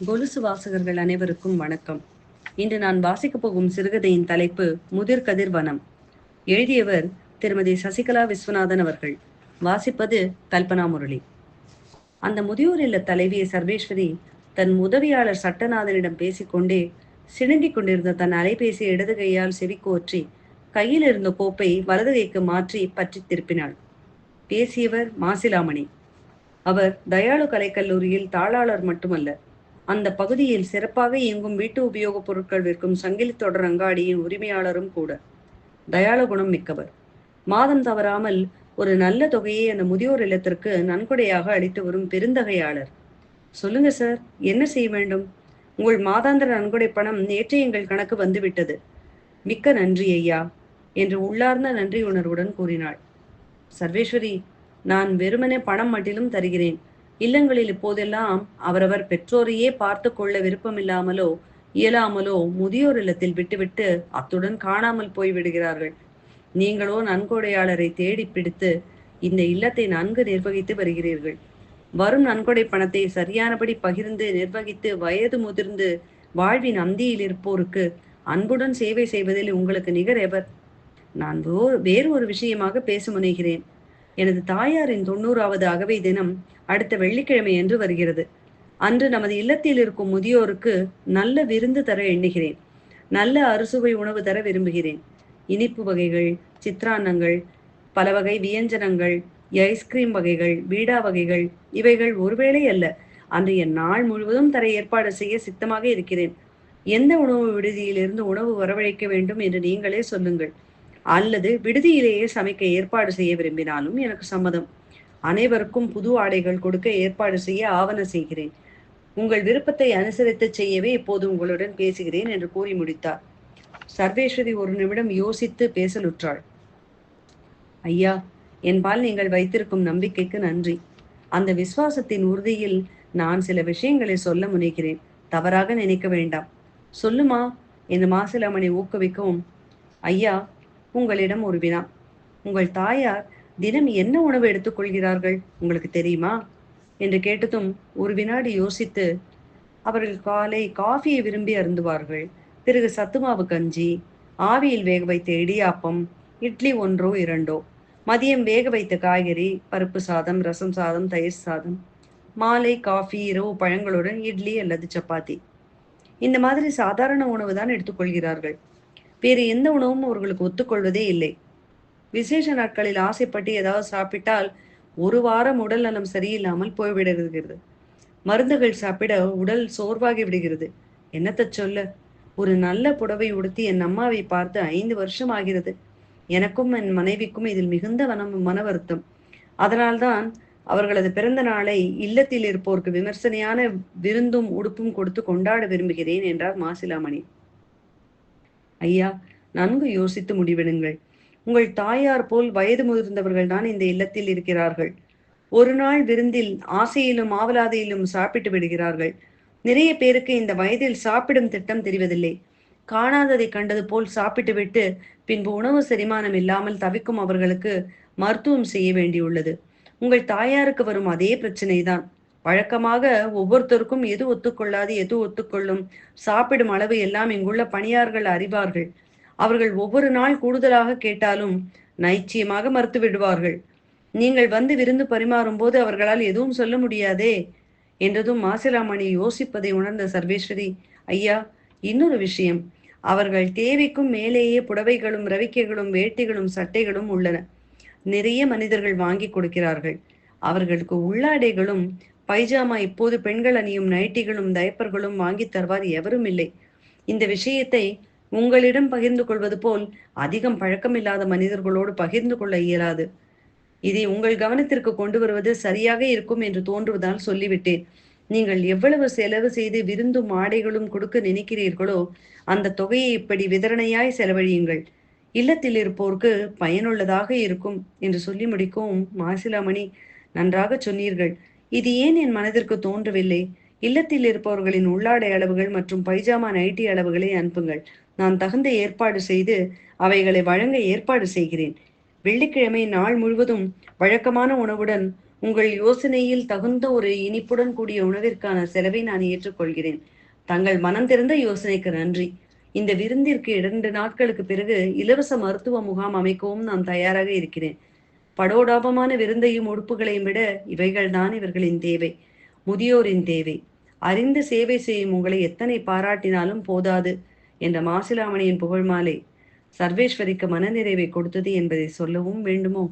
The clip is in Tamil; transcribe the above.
கொலுசு வாசகர்கள் அனைவருக்கும் வணக்கம். இன்று நான் வாசிக்கப் போகும் சிறுகதையின் தலைப்பு முதிர் கதிர்வனம் எழுதியவர் திருமதி சசிகலா விஸ்வநாதன் அவர்கள். வாசிப்பது கல்பனா முரளி. அந்த முதியோர் இல்ல தலைவி சர்வேஸ்வரி தன் உதவியாளர் சட்டநாதனிடம் பேசிக்கொண்டே சிணுங்கிக் கொண்டிருந்த தன் அலைபேசியை இடது கையால் செவிக்கோற்றி கையில் இருந்த கோப்பை வலது கைக்கு மாற்றி பற்றி திருப்பினாள். பேசியவர் மாசிலாமணி. அவர் தயாளு கலைக்கல்லூரியில் தாளாளர் மட்டுமல்ல அந்த பகுதியில் சிறப்பாக இயங்கும் வீட்டு உபயோகப் பொருட்கள் விற்கும் சங்கிலி தொடர் அங்காடியின் உரிமையாளரும் கூட. தயாள குணம் மிக்கவர். மாதம் தவறாமல் ஒரு நல்ல தொகையை அந்த முதியோர் இல்லத்திற்கு நன்கொடையாக அளித்து வரும் பெருந்தகையாளர். சொல்லுங்க சார் என்ன செய்ய வேண்டும்? உங்கள் மாதாந்திர நன்கொடை பணம் நேற்று எங்கள் கணக்கு வந்துவிட்டது. மிக்க நன்றி ஐயா என்று உள்ளார்ந்த நன்றி உணர்வுடன் கூறினாள். சர்வேஸ்வரி நான் வெறுமனே பணம் மட்டிலும் தருகிறேன். இல்லங்களில் இப்போதெல்லாம் அவரவர் பெற்றோரையே பார்த்து கொள்ள விருப்பமில்லாமலோ இயலாமலோ முதியோர் இல்லத்தில் விட்டுவிட்டு அத்துடன் காணாமல் போய் விடுகிறார்கள். நீங்களோ நன்கொடையாளரை தேடி பிடித்து இந்த இல்லத்தை நன்கு நிர்வகித்து வருகிறீர்கள். வரும் நன்கொடை பணத்தை சரியானபடி பகிர்ந்து நிர்வகித்து வயது முதிர்ந்து வாழ்வின் அந்தியில் இருப்போருக்கு அன்புடன் சேவை செய்வதில் உங்களுக்கு நிகர் எவர்? நான் வேறு ஒரு விஷயமாக பேச முனைகிறேன். எனது தாயாரின் தொண்ணூறாவது அகவை தினம் அடுத்த வெள்ளிக்கிழமை என்று வருகிறது. அன்று நமது இல்லத்தில் இருக்கும் முதியோருக்கு நல்ல விருந்து தர எண்ணுகிறேன். நல்ல அறுசுவை உணவு தர விரும்புகிறேன். இனிப்பு வகைகள் சித்ரான்னங்கள் பல வகை வியஞ்சனங்கள் ஐஸ்கிரீம் வகைகள் பீடா வகைகள் இவைகள் ஒருவேளை அல்ல. அன்றைய நாள் முழுவதும் தர ஏற்பாடு செய்ய சித்தமாக இருக்கிறேன். எந்த உணவு விடுதியிலிருந்து உணவு வரவழைக்க வேண்டும் என்று நீங்களே சொல்லுங்கள். அல்லது விடுதியிலேயே சமைக்க ஏற்பாடு செய்ய விரும்பினாலும் எனக்கு சம்மதம். அனைவருக்கும் புது ஆடைகள் கொடுக்க ஏற்பாடு செய்ய ஆவண செய்கிறேன். உங்கள் விருப்பத்தை அனுசரித்து செய்யவே இப்போது உங்களுடன் பேசுகிறேன் என்று கூறி முடித்தார். சர்வேஸ்வரி ஒரு நிமிடம் யோசித்து பேசலுற்றாள். ஐயா என்பால் நீங்கள் வைத்திருக்கும் நம்பிக்கைக்கு நன்றி. அந்த விசுவாசத்தின் உறுதியில் நான் சில விஷயங்களை சொல்ல முனைகிறேன். தவறாக நினைக்க வேண்டாம். சொல்லுமா? என்று மாசிலாமணி ஊக்குவிக்கவும் ஐயா உங்களிடம் ஒரு வினா. உங்கள் தாயார் தினம் என்ன உணவு எடுத்துக்கொள்கிறார்கள்? உங்களுக்கு தெரியுமா? என்று கேட்டதும் ஒரு வினாடி யோசித்து அவர்கள் காலை காஃபியை விரும்பி அருந்துவார்கள். பிறகு சத்துமாவு கஞ்சி ஆவியில் வேக வைத்த இடியாப்பம் இட்லி ஒன்றோ இரண்டோ மதியம் வேக வைத்த காய்கறி பருப்பு சாதம் ரசம் சாதம் தயிர் சாதம் மாலை காஃபி இரவு பழங்களுடன் இட்லி அல்லது சப்பாத்தி. இந்த மாதிரி சாதாரண உணவு தான் எடுத்துக்கொள்கிறார்கள். வேறு எந்த உணவும் அவர்களுக்கு ஒத்துக்கொள்வதே இல்லை. விசேஷ நாட்களில் ஆசைப்பட்டு ஏதாவது சாப்பிட்டால் ஒரு வாரம் உடல் நலம் சரியில்லாமல் போய்விடுகிறது. மருந்துகள் சாப்பிட உடல் சோர்வாகி விடுகிறது. என்னத்த சொல்ல? ஒரு நல்ல புடவை உடுத்தி என் அம்மாவை பார்த்து ஐந்து வருஷம் ஆகிறது. எனக்கும் என் மனைவிக்கும் இதில் மிகுந்த மனம் மன வருத்தம். அதனால்தான் அவர்களது பிறந்த நாளை இல்லத்தில் இருப்போருக்கு விமர்சனையான விருந்தும் உடுப்பும் கொடுத்து கொண்டாட விரும்புகிறேன் என்றார் மாசிலாமணி. ஐயா நன்கு யோசித்து முடிவெடுங்கள். உங்கள் தாயார் போல் வயது முதிர்ந்தவர்கள் தான் இந்த இல்லத்தில் இருக்கிறார்கள். ஒரு நாள் விருந்தில் ஆசையிலும் ஆவலாதையிலும் சாப்பிட்டு விடுகிறார்கள். நிறைய பேருக்கு இந்த வயதில் சாப்பிடும் திட்டம் தெரிவதில்லை. காணாததை கண்டது போல் சாப்பிட்டு விட்டு பின்பு உணவு செரிமானம் இல்லாமல் தவிக்கும் அவர்களுக்கு மருத்துவம் செய்ய வேண்டியுள்ளது. உங்கள் தாயாருக்கு வரும் அதே பிரச்சனை தான் வழக்கமாக ஒவ்வொருத்தருக்கும் எது ஒத்துக்கொள்ளாது எது ஒத்துக்கொள்ளும் சாப்பிடும் அளவு எல்லாம் இங்குள்ள பணியார்கள் அறிவார்கள். அவர்கள் ஒவ்வொரு நாள் கூடுதலாக கேட்டாலும் நைச்சியமாக மறுத்து விடுவார்கள். நீங்கள் வந்து விருந்து பரிமாறும் போது அவர்களால் எதுவும் சொல்ல முடியாதே? என்றதும் மாசிலாமணி யோசிப்பதை உணர்ந்த சர்வேஸ்வரி ஐயா இன்னொரு விஷயம். அவர்கள் தேவைக்கும் மேலேயே புடவைகளும் ரவிக்கைகளும் வேட்டிகளும் சட்டைகளும் உள்ளன. நிறைய மனிதர்கள் வாங்கி கொடுக்கிறார்கள். அவர்களுக்கு உள்ளாடைகளும் பைஜாமா இப்போது பெண்கள் அணியும் நைட்டிகளும் டயப்பர்களும் வாங்கி தருவார் எவரும் இல்லை. இந்த விஷயத்தை உங்களிடம் பகிர்ந்து கொள்வது போல் அதிகம் பழக்கமில்லாத மனிதர்களோடு பகிர்ந்து கொள்ள இயலாது. இதை உங்கள் கவனத்திற்கு கொண்டு வருவது சரியாக இருக்கும் என்று தோன்றுவதால் சொல்லிவிட்டேன். நீங்கள் எவ்வளவு செலவு செய்து விருந்தும் ஆடைகளும் கொடுக்க நினைக்கிறீர்களோ அந்த தொகையை இப்படி விதரணையாய் செலவழியுங்கள். இல்லத்தில் இருப்போருக்கு பயனுள்ளதாக இருக்கும் என்று சொல்லி முடிக்கும் மாசிலாமணி நன்றாக சொன்னீர்கள். இது ஏன் என் மனதிற்கு தோன்றவில்லை? இல்லத்தில் இருப்பவர்களின் உள்ளாடை அளவுகள் மற்றும் பைஜாமா நைட்டி அளவுகளை அனுப்புங்கள். நான் தகுந்த ஏற்பாடு செய்து அவைகளை வழங்க ஏற்பாடு செய்கிறேன். வெள்ளிக்கிழமை நாள் முழுவதும் வழக்கமான உணவுடன் உங்கள் யோசனையில் தகுந்த ஒரு இனிப்புடன் கூடிய உணவிற்கான செலவை நான் ஏற்றுக்கொள்கிறேன். தங்கள் மனம் திறந்த யோசனைக்கு நன்றி. இந்த விருந்திற்கு இரண்டு நாட்களுக்கு பிறகு இலவச மருத்துவ முகாம் அமைக்கவும் நான் தயாராக இருக்கிறேன். படோடாபமான விருந்தையும் உடுப்புகளையும் விட இவைகள்தான் இவர்களின் தேவை. முதியோரின் தேவை. அறிந்து சேவை செய்யும் உங்களை எத்தனை பாராட்டினாலும் போதாது. என்ற மாசிலாமணியின் புகழ் மாலை சர்வேஸ்வரிக்கு மனநிறைவை கொடுத்தது என்பதை சொல்லவும் வேண்டுமோ?